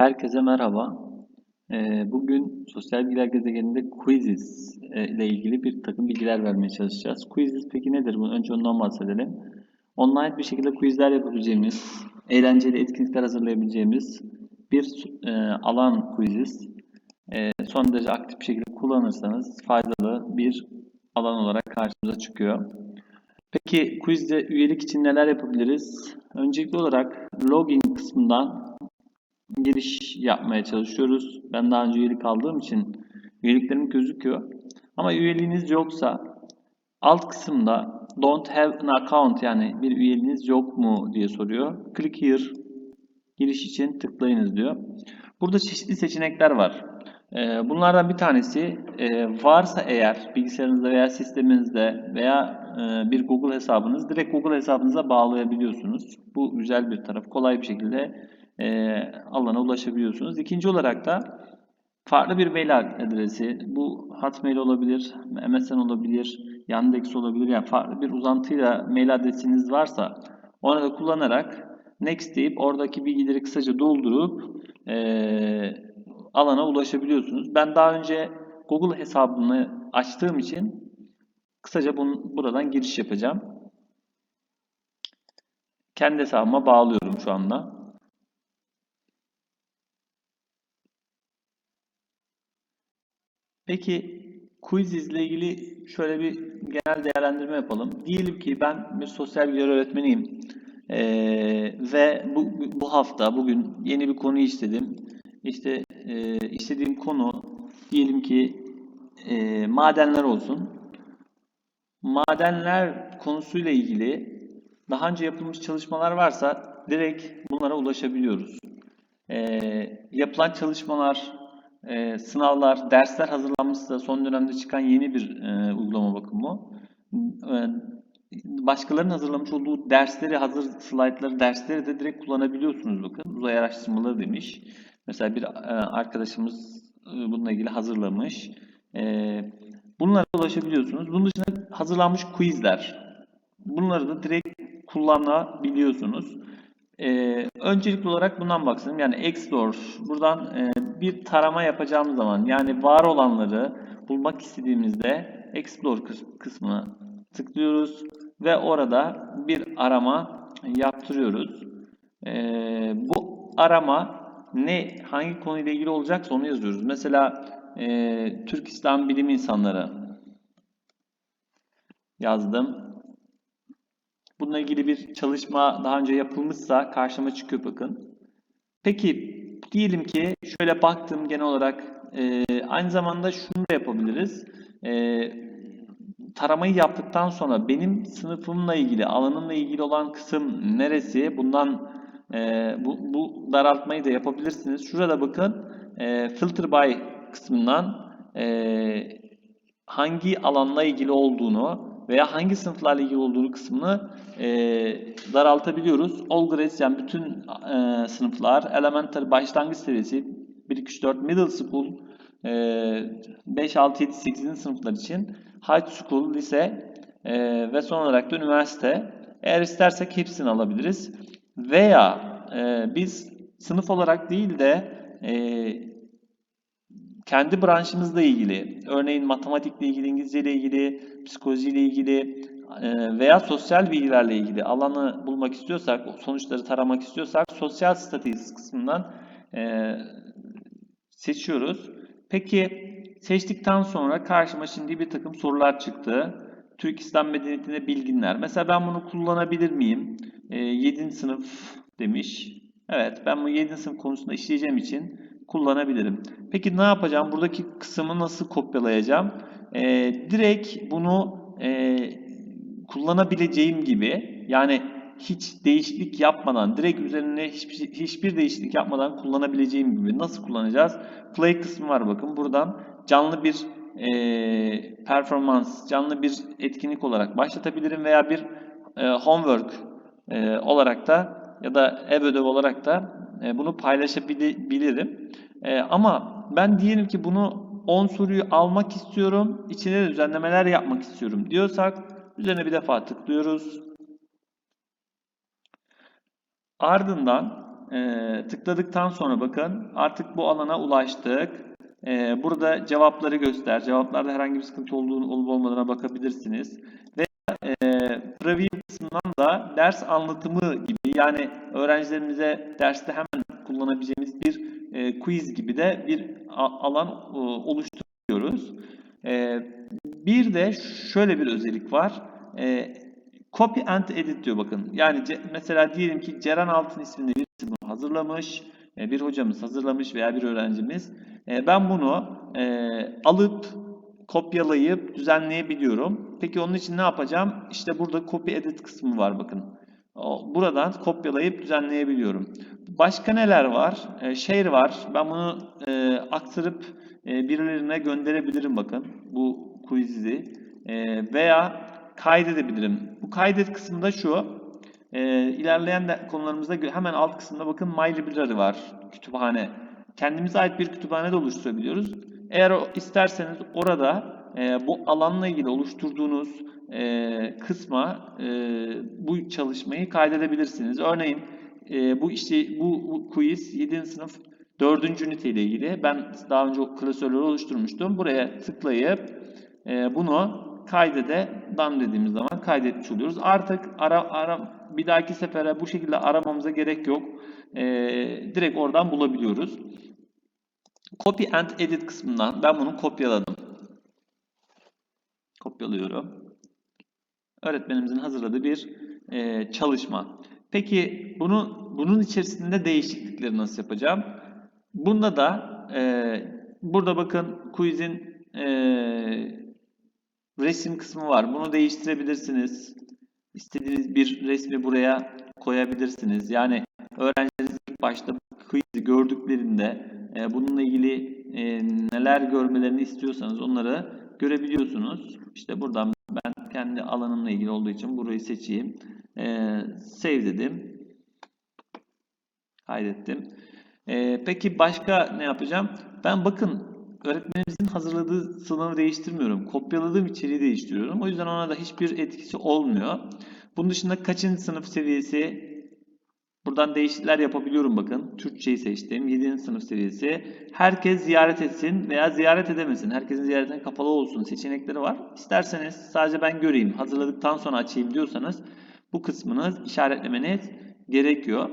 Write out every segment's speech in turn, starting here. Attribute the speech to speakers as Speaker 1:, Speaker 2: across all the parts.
Speaker 1: Herkese merhaba. Ee, Bugün sosyal bilgiler gezegeninde quizzes e, ile ilgili bir takım bilgiler vermeye çalışacağız. Quizzes peki nedir? Bunu önce ondan bahsedelim. Online bir şekilde quizler yapabileceğimiz, eğlenceli etkinlikler hazırlayabileceğimiz bir e, alan quizzes. E, son derece aktif bir şekilde kullanırsanız faydalı bir alan olarak karşımıza çıkıyor. Peki quizde üyelik için neler yapabiliriz? Öncelikli olarak login kısmından giriş yapmaya çalışıyoruz. Ben daha önce üyelik aldığım için üyeliklerim gözüküyor. Ama üyeliğiniz yoksa alt kısımda don't have an account yani bir üyeliğiniz yok mu diye soruyor. Click here giriş için tıklayınız diyor. Burada çeşitli seçenekler var. Ee, Bunlardan bir tanesi e, varsa eğer bilgisayarınızda veya sisteminizde veya e, bir Google hesabınız direkt Google hesabınıza bağlayabiliyorsunuz. Bu güzel bir taraf. Kolay bir şekilde e, alana ulaşabiliyorsunuz. İkinci olarak da farklı bir mail adresi. Bu Hotmail olabilir, MSN olabilir, Yandex olabilir. Yani farklı bir uzantıyla mail adresiniz varsa onu da kullanarak next deyip oradaki bilgileri kısaca doldurup e, alana ulaşabiliyorsunuz. Ben daha önce Google hesabını açtığım için kısaca bunu, buradan giriş yapacağım. Kendi hesabıma bağlıyorum şu anda. Peki quiz ile ilgili şöyle bir genel değerlendirme yapalım. Diyelim ki ben bir sosyal bilgiler öğretmeniyim ee, ve bu, bu hafta bugün yeni bir konuyu istedim. İşte e, istediğim konu diyelim ki e, madenler olsun. Madenler konusuyla ilgili daha önce yapılmış çalışmalar varsa direkt bunlara ulaşabiliyoruz. E, yapılan çalışmalar, e, sınavlar, dersler hazırlanmışsa son dönemde çıkan yeni bir e, uygulama bakımı. E, başkalarının hazırlamış olduğu dersleri, hazır slaytları, dersleri de direkt kullanabiliyorsunuz bakın. Uzay araştırmaları demiş. Mesela bir e, arkadaşımız e, bununla ilgili hazırlamış. E, bunlara ulaşabiliyorsunuz. Bunun dışında hazırlanmış quizler. Bunları da direkt kullanabiliyorsunuz. Ee, öncelikli olarak bundan baksın. Yani Explore. Buradan e, bir tarama yapacağımız zaman yani var olanları bulmak istediğimizde Explore kısmına tıklıyoruz ve orada bir arama yaptırıyoruz. Ee, bu arama ne hangi konuyla ilgili olacaksa onu yazıyoruz. Mesela e, Türk İslam bilim insanları yazdım. Bununla ilgili bir çalışma daha önce yapılmışsa karşıma çıkıyor bakın. Peki diyelim ki şöyle baktım genel olarak e, aynı zamanda şunu da yapabiliriz. E, taramayı yaptıktan sonra benim sınıfımla ilgili, alanımla ilgili olan kısım neresi? Bundan e, bu, bu daraltmayı da yapabilirsiniz. Şurada bakın e, filter by kısmından e, hangi alanla ilgili olduğunu veya hangi sınıflarla ilgili olduğu kısmını e, daraltabiliyoruz. All grades yani bütün e, sınıflar, elementary başlangıç seviyesi, 1, 2, 3, 4, middle school, e, 5, 6, 7, 8. sınıflar için, high school, lise e, ve son olarak da üniversite. Eğer istersek hepsini alabiliriz. Veya e, biz sınıf olarak değil de e, kendi branşımızla ilgili, örneğin matematikle ilgili, İngilizce ile ilgili, psikolojiyle ilgili e, veya sosyal bilgilerle ilgili alanı bulmak istiyorsak, sonuçları taramak istiyorsak sosyal statüs kısmından e, seçiyoruz. Peki seçtikten sonra karşıma şimdi bir takım sorular çıktı. Türk İslam medeniyetinde bilginler. Mesela ben bunu kullanabilir miyim? E, 7. sınıf demiş. Evet ben bu 7. sınıf konusunda işleyeceğim için kullanabilirim. Peki ne yapacağım? Buradaki kısmı nasıl kopyalayacağım? Ee, direkt bunu e, kullanabileceğim gibi yani hiç değişiklik yapmadan, direkt üzerine hiçbir, hiçbir değişiklik yapmadan kullanabileceğim gibi. Nasıl kullanacağız? Play kısmı var bakın. Buradan canlı bir e, performans, canlı bir etkinlik olarak başlatabilirim veya bir e, homework e, olarak da ya da ev ödevi olarak da e, bunu paylaşabilirim. E, ama ben diyelim ki bunu 10 soruyu almak istiyorum, içine düzenlemeler yapmak istiyorum diyorsak üzerine bir defa tıklıyoruz. Ardından Ee, tıkladıktan sonra bakın artık bu alana ulaştık. Ee, burada cevapları göster. Cevaplarda herhangi bir sıkıntı olduğunu olup olmadığına bakabilirsiniz. Ve e, preview kısmından da ders anlatımı gibi yani öğrencilerimize derste hemen kullanabileceğimiz bir e, quiz gibi de bir alan e, oluşturuyoruz. E, bir de şöyle bir özellik var. E, copy and edit diyor bakın. Yani mesela diyelim ki Ceren Altın isminde birisi bunu hazırlamış. e, Bir hocamız hazırlamış veya bir öğrencimiz. E, Ben bunu e, alıp kopyalayıp düzenleyebiliyorum. Peki onun için ne yapacağım? İşte burada copy edit kısmı var bakın. Buradan kopyalayıp düzenleyebiliyorum. Başka neler var? E, share var. Ben bunu e, aktarıp e, birilerine gönderebilirim bakın. Bu quiz'i. E, veya kaydedebilirim. Bu kaydet kısmında şu. E, ilerleyen de konularımızda hemen alt kısımda bakın My Library var. Kütüphane. Kendimize ait bir kütüphane de oluşturabiliyoruz. Eğer isterseniz orada e, bu alanla ilgili oluşturduğunuz e, kısma e, bu çalışmayı kaydedebilirsiniz. Örneğin e, bu işte bu, bu quiz 7. sınıf 4. ünite ile ilgili. Ben daha önce o klasörleri oluşturmuştum. Buraya tıklayıp e, bunu kaydede done dediğimiz zaman kaydetmiş oluyoruz. Artık ara, ara bir dahaki sefere bu şekilde aramamıza gerek yok. E, direkt oradan bulabiliyoruz. Copy and edit kısmından ben bunu kopyaladım. Kopyalıyorum. Öğretmenimizin hazırladığı bir e, çalışma. Peki bunu bunun içerisinde değişiklikleri nasıl yapacağım? Bunda da e, burada bakın quizin e, resim kısmı var. Bunu değiştirebilirsiniz. İstediğiniz bir resmi buraya koyabilirsiniz. Yani öğrencileriniz ilk başta quiz'i gördüklerinde e, bununla ilgili e, neler görmelerini istiyorsanız onları görebiliyorsunuz. İşte buradan ben kendi alanımla ilgili olduğu için burayı seçeyim. E, save dedim. Kaydettim. E, peki başka ne yapacağım? Ben bakın öğretmenimizin hazırladığı sınavı değiştirmiyorum. Kopyaladığım içeriği değiştiriyorum. O yüzden ona da hiçbir etkisi olmuyor. Bunun dışında kaçıncı sınıf seviyesi Buradan değişiklikler yapabiliyorum bakın. Türkçeyi seçtim. 7. sınıf seviyesi. Herkes ziyaret etsin veya ziyaret edemesin. Herkesin ziyaretine kapalı olsun seçenekleri var. İsterseniz sadece ben göreyim, hazırladıktan sonra açayım diyorsanız bu kısmını işaretlemeniz gerekiyor.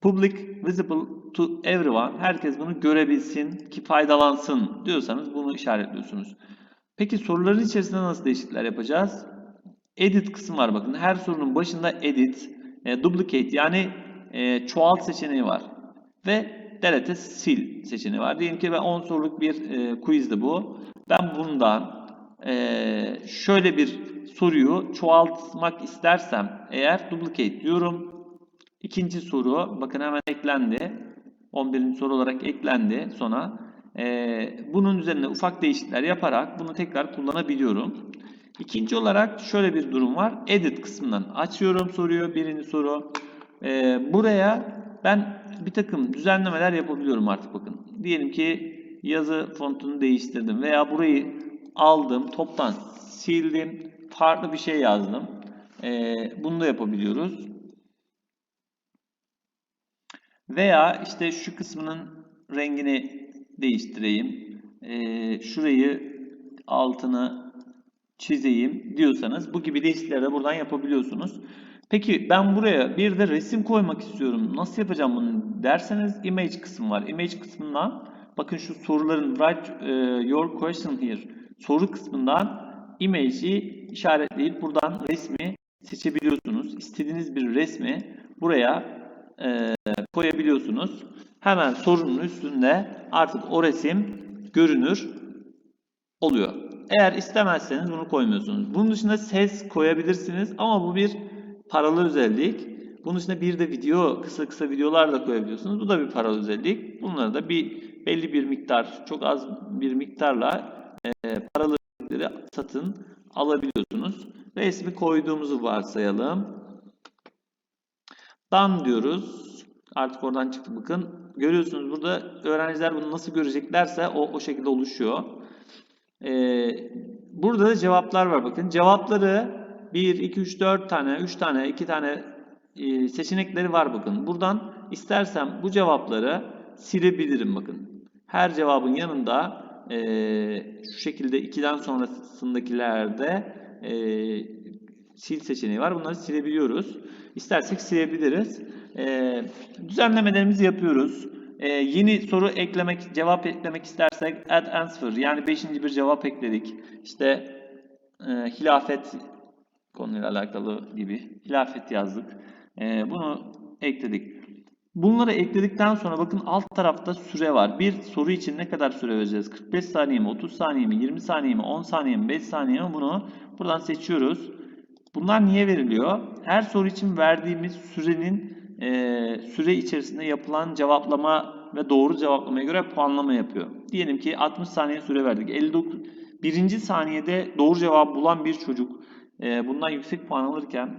Speaker 1: Public visible to everyone. Herkes bunu görebilsin ki faydalansın diyorsanız bunu işaretliyorsunuz. Peki soruların içerisinde nasıl değişiklikler yapacağız? Edit kısmı var bakın. Her sorunun başında edit, e, duplicate yani e, çoğalt seçeneği var. Ve delete sil seçeneği var. Diyelim ki ben 10 soruluk bir e, quizdi bu. Ben bundan e, şöyle bir soruyu çoğaltmak istersem eğer duplicate diyorum. İkinci soru bakın hemen eklendi. 11. soru olarak eklendi sona. E, bunun üzerine ufak değişiklikler yaparak bunu tekrar kullanabiliyorum. İkinci olarak şöyle bir durum var. Edit kısmından açıyorum soruyu. Birinci soru. Ee, buraya ben bir takım düzenlemeler yapabiliyorum artık bakın. Diyelim ki yazı fontunu değiştirdim veya burayı aldım, toptan sildim, farklı bir şey yazdım. Ee, bunu da yapabiliyoruz. Veya işte şu kısmının rengini değiştireyim. Ee, şurayı altını çizeyim diyorsanız bu gibi değişiklikleri de buradan yapabiliyorsunuz. Peki ben buraya bir de resim koymak istiyorum. Nasıl yapacağım bunu derseniz image kısmı var. Image kısmından bakın şu soruların write e, your question here soru kısmından image'i işaretleyip buradan resmi seçebiliyorsunuz. İstediğiniz bir resmi buraya e, koyabiliyorsunuz. Hemen sorunun üstünde artık o resim görünür oluyor. Eğer istemezseniz bunu koymuyorsunuz. Bunun dışında ses koyabilirsiniz ama bu bir paralı özellik. Bunun dışında bir de video, kısa kısa videolar da koyabiliyorsunuz. Bu da bir paralı özellik. Bunları da bir belli bir miktar, çok az bir miktarla e, paralı özellikleri satın alabiliyorsunuz. Resmi koyduğumuzu varsayalım. Done diyoruz. Artık oradan çıktı bakın. Görüyorsunuz burada öğrenciler bunu nasıl göreceklerse o, o şekilde oluşuyor. Ee, burada da cevaplar var bakın. Cevapları 1, 2, 3, 4 tane, 3 tane, 2 tane e, seçenekleri var bakın. Buradan istersem bu cevapları silebilirim bakın. Her cevabın yanında e, şu şekilde 2'den sonrasındakilerde e, sil seçeneği var. Bunları silebiliyoruz. İstersek silebiliriz. E, düzenlemelerimizi yapıyoruz. E, yeni soru eklemek, cevap eklemek istersek add answer yani 5. bir cevap ekledik. İşte e, hilafet konuyla alakalı gibi hilafet yazdık. E, bunu ekledik. Bunları ekledikten sonra bakın alt tarafta süre var. Bir soru için ne kadar süre vereceğiz? 45 saniye mi, 30 saniye mi, 20 saniye mi, 10 saniye mi, 5 saniye mi bunu buradan seçiyoruz. Bunlar niye veriliyor? Her soru için verdiğimiz sürenin e, süre içerisinde yapılan cevaplama ve doğru cevaplamaya göre puanlama yapıyor. Diyelim ki 60 saniye süre verdik. 59 birinci saniyede doğru cevabı bulan bir çocuk e, bundan yüksek puan alırken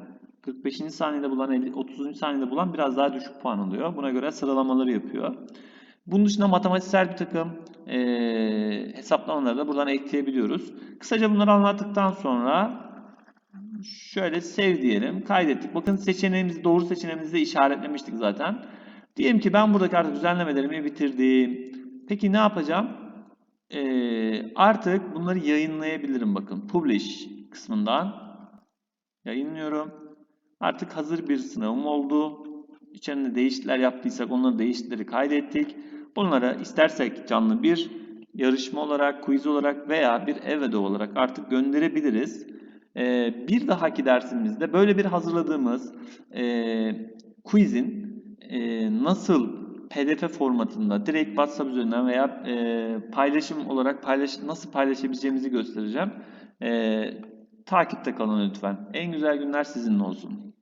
Speaker 1: 45. saniyede bulan, 50, 30. saniyede bulan biraz daha düşük puan alıyor. Buna göre sıralamaları yapıyor. Bunun dışında matematiksel bir takım e, hesaplamaları da buradan ekleyebiliyoruz. Kısaca bunları anlattıktan sonra şöyle save diyelim. Kaydettik. Bakın seçeneğimizi doğru seçeneğimizi de işaretlemiştik zaten. Diyelim ki ben buradaki artık düzenlemelerimi bitirdim. Peki ne yapacağım? Ee, artık bunları yayınlayabilirim bakın. Publish kısmından yayınlıyorum. Artık hazır bir sınavım oldu. İçerisinde değişiklikler yaptıysak onları değişiklikleri kaydettik. Bunları istersek canlı bir yarışma olarak, quiz olarak veya bir ev ödevi olarak artık gönderebiliriz. Ee, bir dahaki dersimizde böyle bir hazırladığımız e, quizin e, nasıl PDF formatında direkt WhatsApp üzerinden veya e, paylaşım olarak paylaş nasıl paylaşabileceğimizi göstereceğim. E, takipte kalın lütfen. En güzel günler sizinle olsun.